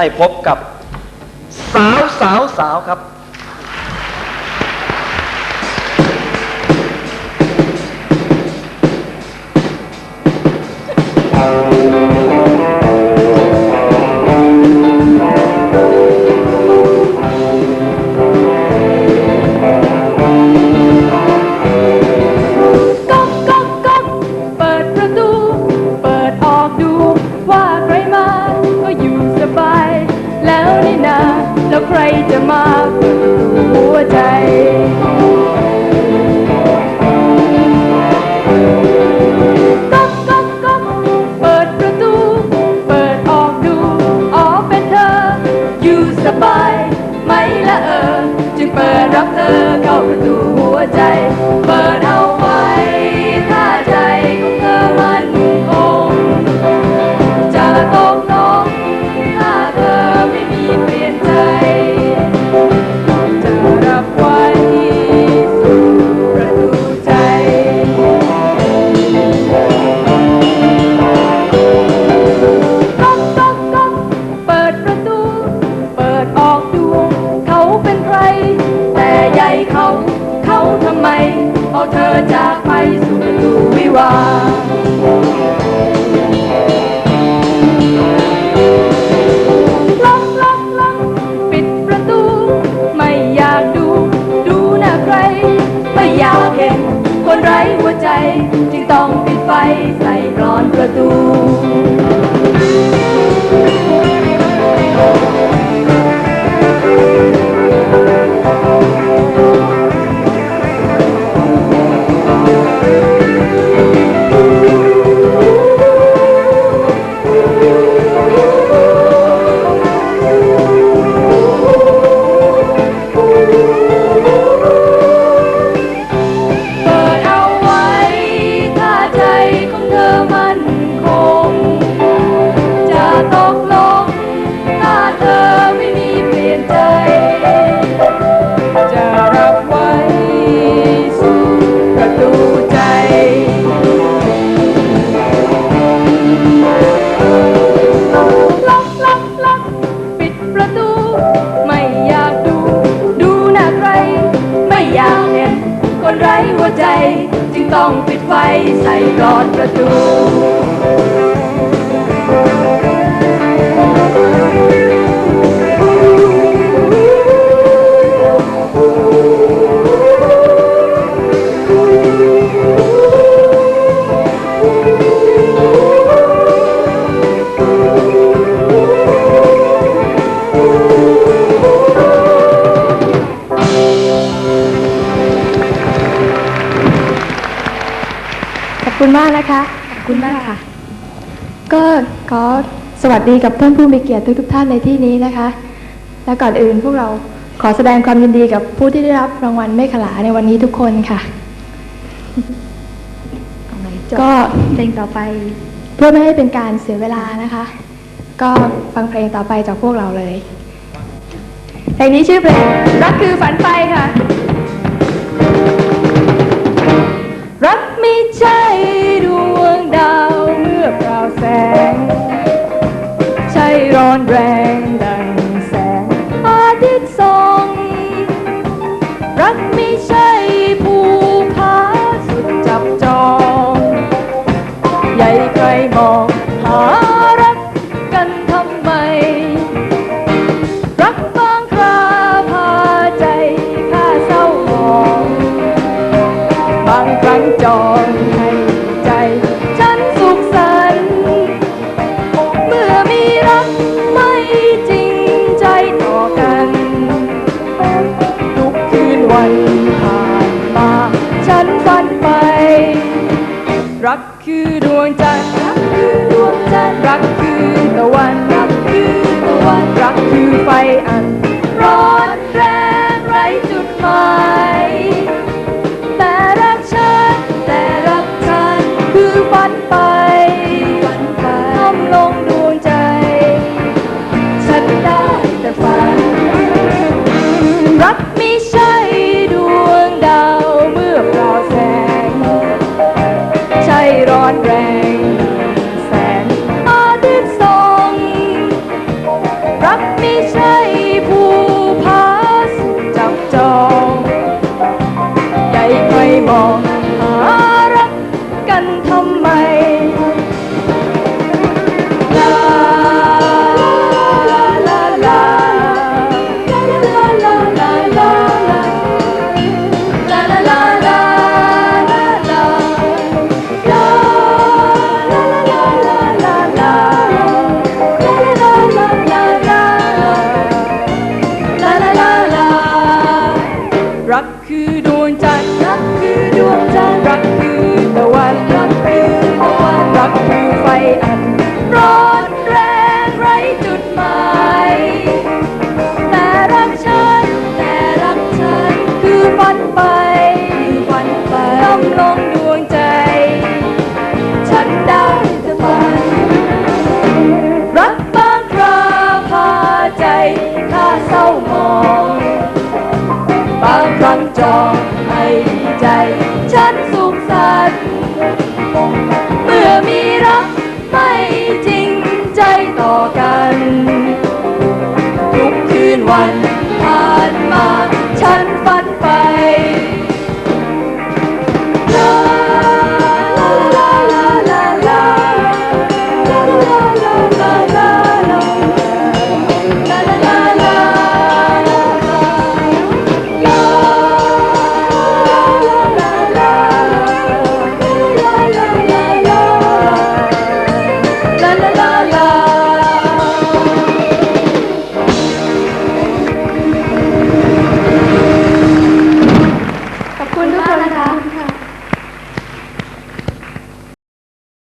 ให้พบกับสาวสาวสาวครับก๊ แล้วใครจะมาเปิดประตูหัวใจ เธอจากไปสู่ประตูวิวา คนไร้หัวใจ จึงต้องปิดไฟใส่กรอดประตู นะคะขอบคุณมากค่ะ ก็ขอสวัสดีกับท่านผู้มีเกียรติทุกๆท่านในที่นี้นะคะ และก่อนอื่นพวกเราขอแสดงความยินดีกับผู้ที่ได้รับรางวัลเมฆขลาในวันนี้ทุกคนค่ะ ก็เพลงต่อไป เพื่อไม่ให้เป็นการเสียเวลานะคะ ก็ฟังเพลงต่อไปจากพวกเราเลย เพลงนี้ชื่อเพลงรักคือฝันไปค่ะ ร้อนแรงดังแสงอาทิตย์ส่องรักไม่ใช่ภูผาสุดจับจอง ใหญ่ใครมองหารักกันทำไม รักบางคราพาใจข้าเศร้าหมอง บางครั้งจอง ผ่านมา ฉันฝันไป รักคือดวงจันทร์รักคือดวงจันทร์รักคือตะวันรักคือตะวันรักคือไฟอัน long ส่งให้ใจ ฉันสุขสันต์เมื่อมีรักไม่จริงใจต่อกัน ทุกคืนวันผ่านมาฉันฝัน